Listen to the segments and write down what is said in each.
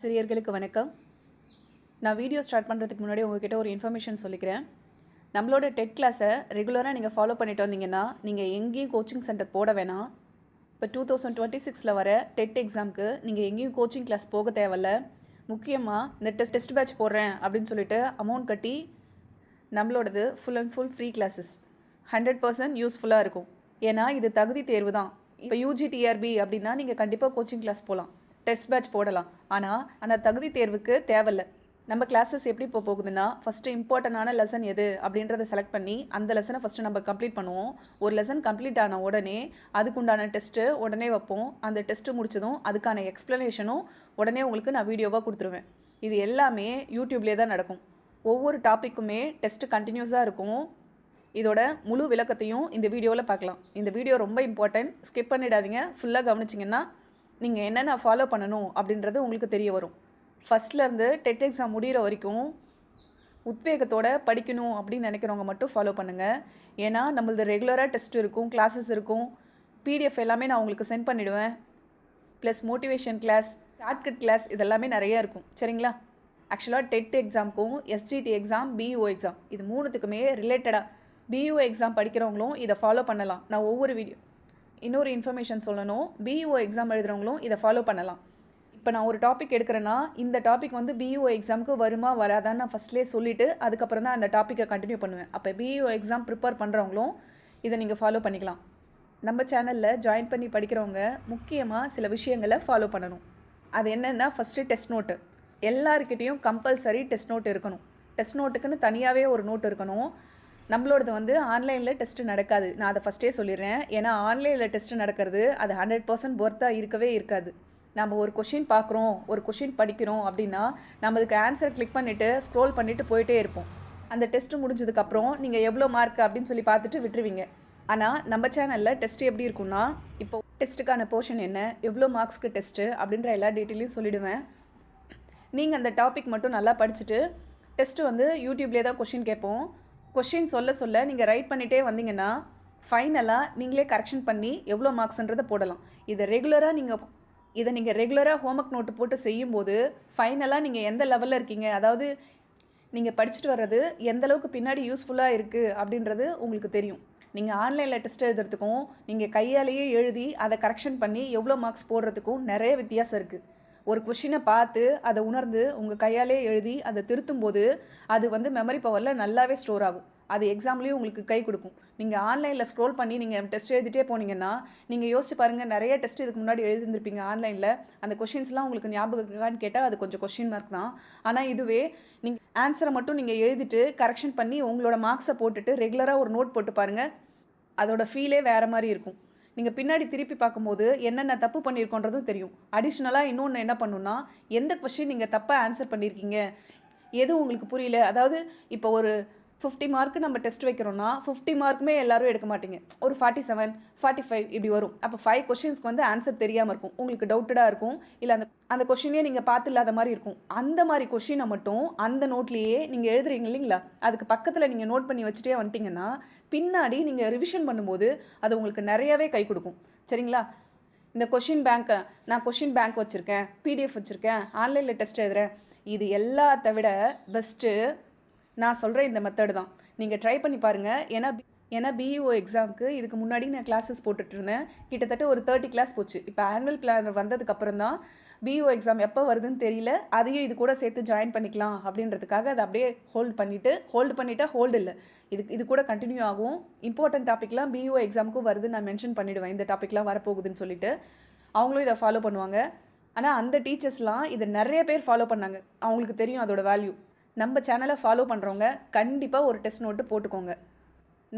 ஆசிரியர்களுக்கு வணக்கம். நான் வீடியோ ஸ்டார்ட் பண்ணுறதுக்கு முன்னாடி உங்ககிட்ட ஒரு இன்ஃபர்மேஷன் சொல்லிக்கிறேன். நம்மளோட டெட் கிளாஸை ரெகுலராக நீங்கள் ஃபாலோ பண்ணிட்டு வந்தீங்கன்னா நீங்கள் எங்கேயும் கோச்சிங் சென்டர் போட வேணாம். இப்போ டூ தௌசண்ட் டுவெண்ட்டி சிக்ஸில் வர டெட் எக்ஸாமுக்கு நீங்கள் எங்கேயும் கோச்சிங் கிளாஸ் போக தேவையில்ல. முக்கியமாக இந்த டெஸ்ட் டெஸ்ட் பேட்ச் போடுறேன் அப்படின்னு சொல்லிட்டு அமௌண்ட் கட்டி நம்மளோடது full and full free classes hundred percent யூஸ்ஃபுல்லாக இருக்கும். ஏன்னா இது தகுதி தேர்வு தான். இப்போ யூஜிடிஆர்பி அப்படின்னா நீங்கள் கண்டிப்பாக கோச்சிங் கிளாஸ் போகலாம் டெஸ்ட் பேட்ச் போடலாம். ஆனால் அந்த தகுதி தேர்வுக்கு தேவையில்ல. நம்ம கிளாஸஸ் எப்படி இப்போ போகுதுன்னா ஃபஸ்ட்டு இம்பார்ட்டண்டான லெசன் எது அப்படின்றத செலக்ட் பண்ணி அந்த லெசனை ஃபஸ்ட்டு நம்ம கம்ப்ளீட் பண்ணுவோம். ஒரு லெசன் கம்ப்ளீட் ஆன உடனே அதுக்குண்டான டெஸ்ட்டு உடனே வைப்போம். அந்த டெஸ்ட்டு முடிச்சதும் அதுக்கான எக்ஸ்ப்ளனேஷனும் உடனே உங்களுக்கு நான் வீடியோவாக கொடுத்துருவேன். இது எல்லாமே யூடியூப்லேயே தான் நடக்கும். ஒவ்வொரு டாப்பிக்குமே டெஸ்ட்டு கண்டினியூஸாக இருக்கும். இதோட முழு விளக்கத்தையும் இந்த வீடியோவில் பார்க்கலாம். இந்த வீடியோ ரொம்ப இம்பார்ட்டன்ட் ஸ்கிப் பண்ணிடாதீங்க. ஃபுல்லாக கவனிச்சிங்கன்னா நீங்கள் என்னென்ன ஃபாலோ பண்ணணும் அப்படின்றது உங்களுக்கு தெரிய வரும். ஃபஸ்ட்லேருந்து டெட் எக்ஸாம் முடிகிற வரைக்கும் உத்வேகத்தோட படிக்கணும் அப்படின்னு நினைக்கிறவங்க மட்டும் ஃபாலோ பண்ணுங்கள் ஏன்னா நம்மளது ரெகுலராக டெஸ்ட் இருக்கும் கிளாஸஸ் இருக்கும். பிடிஎஃப் எல்லாமே நான் உங்களுக்கு சென்ட் பண்ணிவிடுவேன் plus motivation class shortcut class இதெல்லாமே நிறைய இருக்கும். சரிங்களா? ஆக்சுவலாக டெட் எக்ஸாமுக்கும் எஸ்ஜிடி எக்ஸாம் பியூஓ எக்ஸாம் இது மூணுத்துக்குமே ரிலேட்டடாக பியூஓ எக்ஸாம் படிக்கிறவங்களும் இதை ஃபாலோ பண்ணலாம். நான் ஒவ்வொரு வீடியோ இன்னொரு இன்ஃபர்மேஷன் சொல்லணும். பிஇஓ எக்ஸாம் எழுதுறவங்களும் இதை ஃபாலோ பண்ணலாம். இப்போ நான் ஒரு டாபிக் எடுக்கிறேன்னா இந்த டாபிக் வந்து பிஇஓ எக்ஸாமுக்கு வருமா வராதான்னு நான் ஃபஸ்ட்லேயே சொல்லிவிட்டு அதுக்கப்புறம் தான் அந்த டாப்பிக்கை கண்டினியூ பண்ணுவேன். அப்போ பிஇஓ எக்ஸாம் ப்ரிப்பேர் பண்ணுறவங்களும் இதை நீங்கள் ஃபாலோ பண்ணிக்கலாம். நம்ம சேனலில் ஜாயின் பண்ணி படிக்கிறவங்க முக்கியமாக சில விஷயங்களை ஃபாலோ பண்ணணும். அது என்னென்னா ஃபஸ்ட்டு டெஸ்ட் நோட்டு எல்லாருக்கிட்டேயும் கம்பல்சரி டெஸ்ட் நோட் இருக்கணும். டெஸ்ட் நோட்டுக்குன்னு தனியாகவே ஒரு நோட் இருக்கணும். நம்மளோடது வந்து ஆன்லைனில் டெஸ்ட்டு நடக்காது. நான் அதை ஃபஸ்ட்டே சொல்லிடுறேன். ஏன்னா ஆன்லைனில் டெஸ்ட்டு நடக்கிறது அது ஹண்ட்ரட் பர்சன்ட் ஒர்த்தாக இருக்கவே இருக்காது. நம்ம ஒரு கொஷின் பார்க்குறோம் ஒரு கொஷின் படிக்கிறோம் அப்படின்னா நம்ம அதுக்கு ஆன்சர் கிளிக் பண்ணிவிட்டு ஸ்க்ரோல் பண்ணிவிட்டு போயிட்டே இருப்போம். அந்த டெஸ்ட்டு முடிஞ்சதுக்கப்புறம் நீங்கள் எவ்வளோ மார்க் அப்படின்னு சொல்லி பார்த்துட்டு விட்டுருவீங்க. ஆனால் நம்ம சேனலில் டெஸ்ட் எப்படி இருக்கும்னா இப்போ டெஸ்ட்டுக்கான போர்ஷன் என்ன எவ்வளோ மார்க்ஸ்க்கு டெஸ்ட்டு அப்படின்ற எல்லா டீட்டெயிலையும் சொல்லிவிடுவேன் நீங்கள் அந்த டாபிக் மட்டும் நல்லா படிச்சுட்டு டெஸ்ட்டு வந்து யூடியூப்லேயே தான் கொஷின் கேட்போம். கொஷின் சொல்ல சொல்ல நீங்கள் ரைட் பண்ணிகிட்டே வந்தீங்கன்னா ஃபைனலாக நீங்களே கரெக்ஷன் பண்ணி எவ்வளோ மார்க்ஸ்ன்றதை போடலாம். இதை ரெகுலராக நீங்கள் இதை நீங்கள் ரெகுலராக ஹோம்ஒர்க் நோட்டு போட்டு செய்யும்போது ஃபைனலாக நீங்கள் எந்த லெவலில் இருக்கீங்க? அதாவது நீங்கள் படிச்சுட்டு வர்றது எந்த அளவுக்கு பின்னாடி யூஸ்ஃபுல்லாக இருக்குது அப்படின்றது உங்களுக்கு தெரியும். நீங்கள் ஆன்லைனில் டெஸ்ட் எழுதுறதுக்கும் நீங்கள் கையாலேயே எழுதி அதை கரெக்ஷன் பண்ணி எவ்வளோ மார்க்ஸ் போடுறதுக்கும் நிறைய வித்தியாசம் இருக்குது ஒரு கொஷினை பார்த்து அதை உணர்ந்து உங்கள் கையாலே எழுதி அதை திருத்தும் போது அது வந்து மெமரி பவரில் நல்லாவே ஸ்டோர் ஆகும். அது எக்ஸாம்லேயும் உங்களுக்கு கை கொடுக்கும். நீங்கள் ஆன்லைனில் ஸ்க்ரோல் பண்ணி நீங்கள் டெஸ்ட் எழுதிட்டே போனீங்கன்னா நீங்கள் யோசிச்சு பாருங்கள் நிறைய டெஸ்ட் இதுக்கு முன்னாடி எழுதிருந்துருப்பீங்க ஆன்லைனில் அந்த கொஷின்ஸ்லாம் உங்களுக்கு ஞாபகம் கேட்டால் அது கொஞ்சம் கொஷின் மார்க் தான். ஆனால் இதுவே நீங்கள் ஆன்சரை மட்டும் நீங்கள் எழுதிட்டு கரெக்ஷன் பண்ணி உங்களோட மார்க்ஸை போட்டுட்டு ரெகுலராக ஒரு நோட் போட்டு பாருங்கள் அதோட ஃபீலே வேறு மாதிரி இருக்கும். நீங்கள் பின்னாடி திருப்பி பார்க்கும்போது என்னென்ன தப்பு பண்ணியிருக்கோன்றதும் தெரியும். அடிஷ்னலாக இன்னொன்று என்ன பண்ணுன்னா எந்த கொஷின் நீங்கள் தப்பாக ஆன்சர் பண்ணியிருக்கீங்க? எது உங்களுக்கு புரியல? அதாவது இப்போ ஒரு ஃபிஃப்டி மார்க்கு நம்ம டெஸ்ட் வைக்கிறோம்னா ஃபிஃப்டி மார்க்குமே எல்லாரும் எடுக்க மாட்டீங்க. ஒரு ஃபார்ட்டி செவன் ஃபார்ட்டி ஃபைவ் இப்படி வரும். அப்போ ஃபைவ் கொஷின்ஸ்க்கு வந்து ஆன்சர் தெரியாமல் இருக்கும். உங்களுக்கு டவுட்டடாக இருக்கும். இல்லை அந்த அந்த கொஷினே நீங்கள் பார்த்து இல்லாத மாதிரி இருக்கும். அந்த மாதிரி கொஷினை மட்டும் அந்த நோட்லேயே நீங்கள் எழுதுறீங்க இல்லைங்களா? அதுக்கு பக்கத்தில் நீங்கள் நோட் பண்ணி வச்சுட்டே வந்துட்டீங்கன்னா பின்னாடி நீங்கள் ரிவிஷன் பண்ணும்போது அது உங்களுக்கு நிறையவே கை கொடுக்கும். சரிங்களா? இந்த கொஷின் பேங்க்கை நான் கொஷின் பேங்க் வச்சுருக்கேன் பிடிஎஃப் வச்சுருக்கேன் ஆன்லைனில் டெஸ்ட் எழுதுகிறேன் இது எல்லாத்த விட பெஸ்ட்டு நான் சொல்கிற இந்த மெத்தடு தான். நீங்கள் ட்ரை பண்ணி பாருங்கள் ஏன்னா ஏன்னா பிஇஓ எக்ஸாமுக்கு இதுக்கு முன்னாடி நான் கிளாஸஸ் போட்டுட்டு இருந்தேன். கிட்டத்தட்ட ஒரு தேர்ட்டி கிளாஸ் போச்சு. இப்போ ஆனுவல் பிளானர் வந்ததுக்கப்புறம் தான் பிஇஓ எக்ஸாம் எப்போ வருதுன்னு தெரியல. அதையும் இது கூட சேர்த்து ஜாயின் பண்ணிக்கலாம் அப்படின்றதுக்காக அதை அப்படியே ஹோல்ட் பண்ணிவிட்டு ஹோல்டு பண்ணிவிட்டா ஹோல்டு இல்லை. இது இது கூட கண்டினியூ ஆகும். இம்பார்ட்டன்ட் டாப்பிக்லாம் பிஇஓ எக்ஸாமுக்கும் வருது நான் மென்ஷன் பண்ணிவிடுவேன் இந்த டாப்பிக்லாம் வரப்போகுதுன்னு சொல்லிட்டு. அவங்களும் இதை ஃபாலோ பண்ணுவாங்க. ஆனால் அந்த டீச்சர்ஸ்லாம் இதை நிறைய பேர் ஃபாலோ பண்ணாங்க. அவங்களுக்கு தெரியும் அதோட வேல்யூ நம்ம சேனலை ஃபாலோ பண்ணுறவங்க கண்டிப்பாக ஒரு டெஸ்ட் நோட்டு போட்டுக்கோங்க.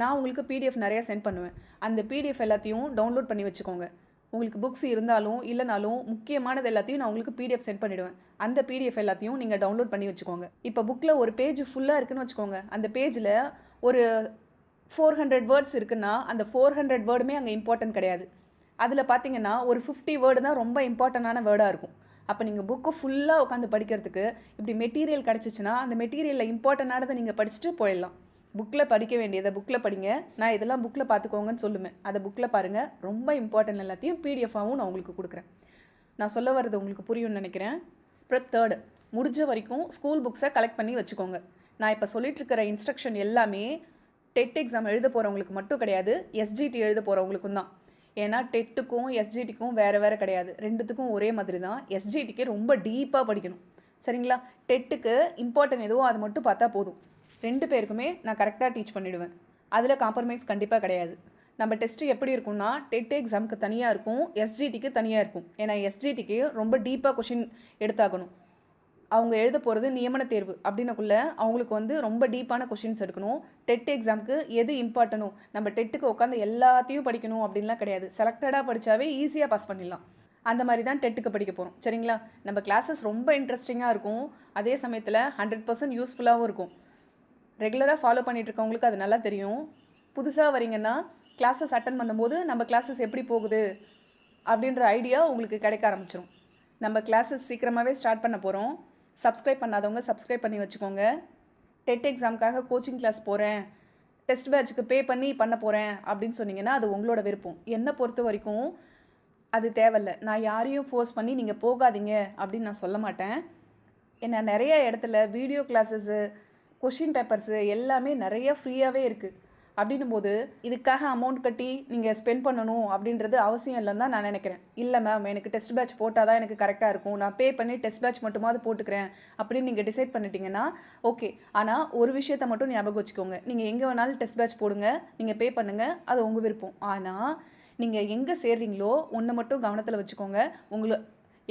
நான் உங்களுக்கு பிடிஎஃப் நிறையா சென்ட் பண்ணுவேன். அந்த பிடிஎஃப் எல்லாத்தையும் டவுன்லோட் பண்ணி வச்சுக்கோங்க. உங்களுக்கு புக்ஸ் இருந்தாலும் இல்லைனாலும் முக்கியமானது எல்லாத்தையும் நான் உங்களுக்கு பிடிஎஃப் சென்ட் பண்ணிவிடுவேன் அந்த பிடிஎஃப் எல்லாத்தையும் நீங்கள் டவுன்லோட் பண்ணி வச்சுக்கோங்க. இப்போ புக்கில் ஒரு பேஜ் ஃபுல்லாக இருக்குன்னு வச்சுக்கோங்க. அந்த பேஜில் ஒரு ஃபோர் ஹண்ட்ரட் வேர்ட்ஸ் இருக்குன்னா அந்த ஃபோர் ஹண்ட்ரட் வேர்டுமே அங்கே இம்பார்ட்டன்ட் கிடையாது. அதில் பார்த்தீங்கன்னா ஒரு ஃபிஃப்டி வேர்டு தான் ரொம்ப இம்பார்ட்டண்டான வேர்டாக இருக்கும். அப்போ நீங்கள் புக்கு ஃபுல்லாக உட்காந்து படிக்கிறதுக்கு இப்படி மெட்டீரியல் கிடச்சிச்சின்னா அந்த மெட்டீரியலில் இம்பார்ட்டண்டானதை நீங்கள் படிச்சுட்டு போயிடலாம். புக்கில் படிக்க வேண்டியதை புக்கில் படிங்க. நான் இதெல்லாம் புக்கில் பார்த்துக்கோங்கன்னு சொல்லுவேன். அதை புக்கில் பாருங்கள் ரொம்ப இம்பார்ட்டன்ட் எல்லாத்தையும் பிடிஎஃபாகவும் நான் உங்களுக்கு கொடுக்குறேன். நான் சொல்ல வர்றது உங்களுக்கு புரியும்னு நினைக்கிறேன். அப்புறம் தேர்டு முடிஞ்ச வரைக்கும் ஸ்கூல் புக்ஸை கலெக்ட் பண்ணி வச்சுக்கோங்க. நான் இப்போ சொல்லிட்டு இருக்கிற இன்ஸ்ட்ரக்ஷன் எல்லாமே டெட் எக்ஸாம் எழுத போகிறவங்களுக்கு மட்டும் கிடையாது எஸ்ஜிடி எழுத போகிறவங்களுக்கும் தான். ஏன்னா டெட்டுக்கும் எஸ்ஜிடிக்கும் வேறு வேறு கிடையாது. ரெண்டுத்துக்கும் ஒரே மாதிரி தான் எஸ்ஜிடிக்கு ரொம்ப டீப்பாக படிக்கணும். சரிங்களா? டெட்டுக்கு இம்பார்ட்டன்ட் எதுவோ அது மட்டும் பார்த்தா போதும். ரெண்டு பேருக்குமே நான் கரெக்டாக டீச் பண்ணிவிடுவேன் அதில் காம்ப்ரமைஸ் கண்டிப்பாக கிடையாது. நம்ம டெஸ்ட்டு எப்படி இருக்கும்னா டெட் எக்ஸாமுக்கு தனியாக இருக்கும் எஸ்ஜிடிக்கு தனியாக இருக்கும். ஏன்னா எஸ்ஜிடிக்கு ரொம்ப டீப்பாக கொஷின் எடுத்தாகணும். அவங்க எழுத போகிறது நியமன தேர்வு அப்படின்னக்குள்ள அவங்களுக்கு வந்து ரொம்ப டீப்பான கொஷின்ஸ் எடுக்கணும். டெட் எக்ஸாமுக்கு எது இம்பார்ட்டனோ நம்ம டெட்டுக்கு உட்காந்து எல்லாத்தையும் படிக்கணும் அப்படின்லாம் கிடையாது. செலக்டடாக படித்தாவே ஈஸியாக பாஸ் பண்ணிடலாம். அந்த மாதிரி தான் டெட்டுக்கு படிக்க போகிறோம் சரிங்களா? நம்ம கிளாஸஸ் ரொம்ப இன்ட்ரெஸ்டிங்காக இருக்கும். அதே சமயத்தில் ஹண்ட்ரட் பர்சன்ட் யூஸ்ஃபுல்லாகவும் இருக்கும். ரெகுலராக ஃபாலோ பண்ணிட்டு இருக்கவங்களுக்கு அது நல்லா தெரியும். புதுசாக வரீங்கன்னா கிளாஸஸ் அட்டன் பண்ணும்போது நம்ம கிளாஸஸ் எப்படி போகுது அப்படின்ற ஐடியா உங்களுக்கு கிடைக்க ஆரம்பிச்சிடும் நம்ம கிளாஸஸ் சீக்கிரமாகவே ஸ்டார்ட் பண்ண போகிறோம் சப்ஸ்கிரைப் பண்ணாதவங்க சப்ஸ்கிரைப் பண்ணி வச்சுக்கோங்க. டெட் எக்ஸாமுக்காக கோச்சிங் கிளாஸ் போகிறேன் டெஸ்ட் பேட்சுக்கு பே பண்ணி பண்ண போகிறேன் அப்படின்னு சொன்னீங்கன்னா அது உங்களோட விருப்பம். என்னை பொறுத்த வரைக்கும் அது தேவையில்ல. நான் யாரையும் ஃபோர்ஸ் பண்ணி நீங்கள் போகாதீங்க அப்படின்னு நான் சொல்ல மாட்டேன். என்ன நிறைய இடத்துல வீடியோ கிளாஸஸ்ஸு கொஷின் பேப்பர்ஸு எல்லாமே நிறைய ஃப்ரீயாகவே இருக்குது அப்படின்னும் போது இதுக்காக அமௌண்ட் கட்டி நீங்கள் ஸ்பெண்ட் பண்ணணும் அப்படின்றது அவசியம் இல்லைன்னு தான் நான் நினைக்கிறேன். இல்லை மேம் எனக்கு டெஸ்ட் பேட்ச் போட்டால் தான் எனக்கு கரெக்டாக இருக்கும். நான் பே பண்ணி டெஸ்ட் பேட்ச் மட்டுமாவது போட்டுக்கிறேன் அப்படின்னு நீங்கள் டிசைட் பண்ணிட்டீங்கன்னா ஓகே ஆனால் ஒரு விஷயத்த மட்டும் ஞாபகம் வச்சுக்கோங்க. நீங்கள் எங்கே வேணாலும் டெஸ்ட் பேட்ச் போடுங்க. நீங்கள் பே பண்ணுங்கள் அது உங்கள் விருப்பம். ஆனால் நீங்கள் எங்கே சேர்றீங்களோ ஒன்று மட்டும் கவனத்தில் வச்சுக்கோங்க. உங்களை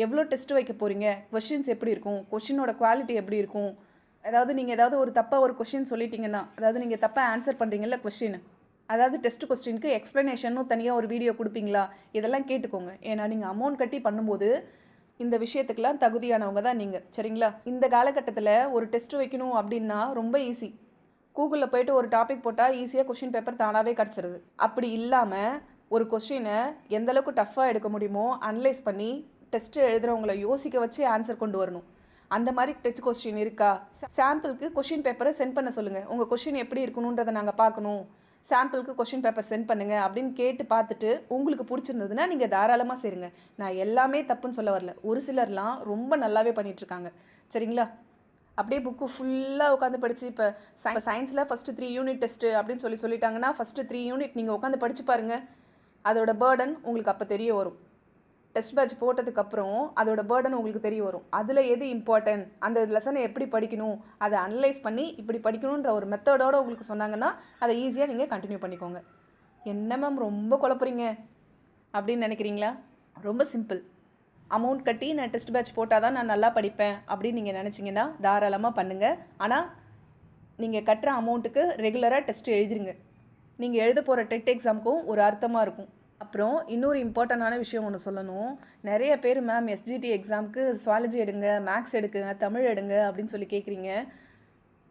எவ்வளோ டெஸ்ட் வைக்க போகிறீங்க கொஷின்ஸ் எப்படி இருக்கும்? கொஷினோட குவாலிட்டி எப்படி இருக்கும்? அதாவது நீங்கள் ஏதாவது ஒரு தப்பாக ஒரு கொஷின் சொல்லிட்டீங்கன்னா அதாவது நீங்கள் தப்பாக ஆன்சர் பண்ணுறீங்கல்ல கொஷின் அதாவது டெஸ்ட் கொஸ்டினுக்கு எக்ஸ்ப்ளனேஷனும் தனியாக ஒரு வீடியோ கொடுப்பீங்களா? இதெல்லாம் கேட்டுக்கோங்க. ஏன்னா நீங்கள் அமௌண்ட் கட்டி பண்ணும்போது இந்த விஷயத்துக்கெல்லாம் தகுதியானவங்க தான் நீங்கள் சரிங்களா? இந்த காலகட்டத்தில் ஒரு டெஸ்ட் வைக்கணும் அப்படின்னா ரொம்ப ஈஸி கூகுளில் போயிட்டு ஒரு டாபிக் போட்டால் ஈஸியாக கொஷின் பேப்பர் தானாகவே கிடச்சிருது. அப்படி இல்லாமல் ஒரு கொஷினை எந்தளவுக்கு டஃப்பாக எடுக்க முடியுமோ அனலைஸ் பண்ணி டெஸ்ட்டு எழுதுகிறவங்கள யோசிக்க வச்சு ஆன்சர் கொண்டு வரணும். அந்த மாதிரி டெஸ்ட் கொஸ்டின் இருக்கா? சாம்பிளுக்கு கொஷின் பேப்பரை சென்ட் பண்ண சொல்லுங்கள் உங்கள் கொஷின் எப்படி இருக்கணுன்றதை நாங்கள் பார்க்கணும். சாம்பிளுக்கு கொஷின் பேப்பர் சென்ட் பண்ணுங்க அப்படின்னு கேட்டு பார்த்துட்டு உங்களுக்கு பிடிச்சிருந்ததுன்னா நீங்கள் தாராளமாக சேருங்க. நான் எல்லாமே தப்புன்னு சொல்ல வரல. ஒரு சிலர்லாம் ரொம்ப நல்லாவே பண்ணிகிட்ருக்காங்க சரிங்களா? அப்படியே புக்கு ஃபுல்லாக உட்காந்து படித்து இப்போ சயின்ஸில் ஃபஸ்ட்டு த்ரீ யூனிட் டெஸ்ட்டு அப்படின்னு சொல்லி சொல்லிட்டாங்கன்னா ஃபஸ்ட்டு த்ரீ யூனிட் நீங்கள் உட்காந்து படித்து பாருங்கள் அதோட பேர்டன் உங்களுக்கு அப்போ தெரிய வரும். டெஸ்ட் பேட்ச் போட்டதுக்கப்புறம் அதோட பேர்டன் உங்களுக்கு தெரிய வரும். அதில் எது இம்பார்ட்டன்ட் அந்த லெசனை எப்படி படிக்கணும்? அதை அனலைஸ் பண்ணி இப்படி படிக்கணுன்ற ஒரு மெத்தடோட உங்களுக்கு சொன்னாங்கன்னா அதை ஈஸியாக நீங்கள் கண்டினியூ பண்ணிக்கோங்க. என்ன மேம் ரொம்ப குழப்புறீங்க? அப்படின்னு நினைக்கிறீங்களா? ரொம்ப சிம்பிள் அமௌண்ட் கட்டி நான் டெஸ்ட் பேட்ச் போட்டால் தான் நான் நல்லா படிப்பேன் அப்படின்னு நீங்கள் நினச்சிங்கன்னா தாராளமாக பண்ணுங்கள் ஆனால் நீங்கள் கட்டுற அமௌண்ட்டுக்கு ரெகுலராக டெஸ்ட் எழுதிருங்க. நீங்கள் எழுத போகிற டெட் எக்ஸாமுக்கும் ஒரு அர்த்தமாக இருக்கும். அப்புறம் இன்னொரு இம்பார்ட்டண்டான விஷயம் ஒன்று சொல்லணும். நிறைய பேர் மேம் எஸ்ஜிடி எக்ஸாமுக்கு சுவாலஜி எடுங்க மேக்ஸ் எடுக்குங்க தமிழ் எடுங்க அப்படின்னு சொல்லி கேட்குறீங்க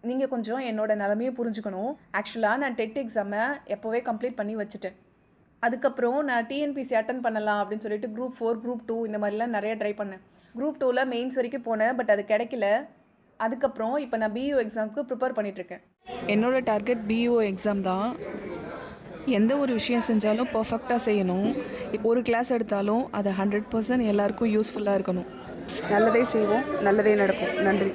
நீங்கள் கொஞ்சம் என்னோட நிலமையை புரிஞ்சுக்கணும். ஆக்சுவலாக நான் டெட் எக்ஸாமை எப்போவே கம்ப்ளீட் பண்ணி வச்சுட்டேன். அதுக்கப்புறம் நான் டிஎன்பிசி அட்டன் பண்ணலாம் அப்படின்னு சொல்லிட்டு குரூப் ஃபோர் குரூப் டூ இந்த மாதிரிலாம் நிறைய ட்ரை பண்ணேன். குரூப் டூவில் மெயின்ஸ் வரைக்கும் போனேன் பட் அது கிடைக்கல. அதுக்கப்புறம் இப்போ நான் பியூ எக்ஸாமுக்கு ப்ரிப்பேர் பண்ணிகிட்ருக்கேன் என்னோட டார்கெட் பியூஓ எக்ஸாம் தான். எந்த ஒரு விஷயம் செஞ்சாலும் பர்ஃபெக்டாக செய்யணும். இப்போ ஒரு கிளாஸ் எடுத்தாலும் அது ஹண்ட்ரட் பர்சன்ட் எல்லாருக்கும் யூஸ்ஃபுல்லாக இருக்கணும். நல்லதே செய்வோம் நல்லதே நடக்கும். நன்றி.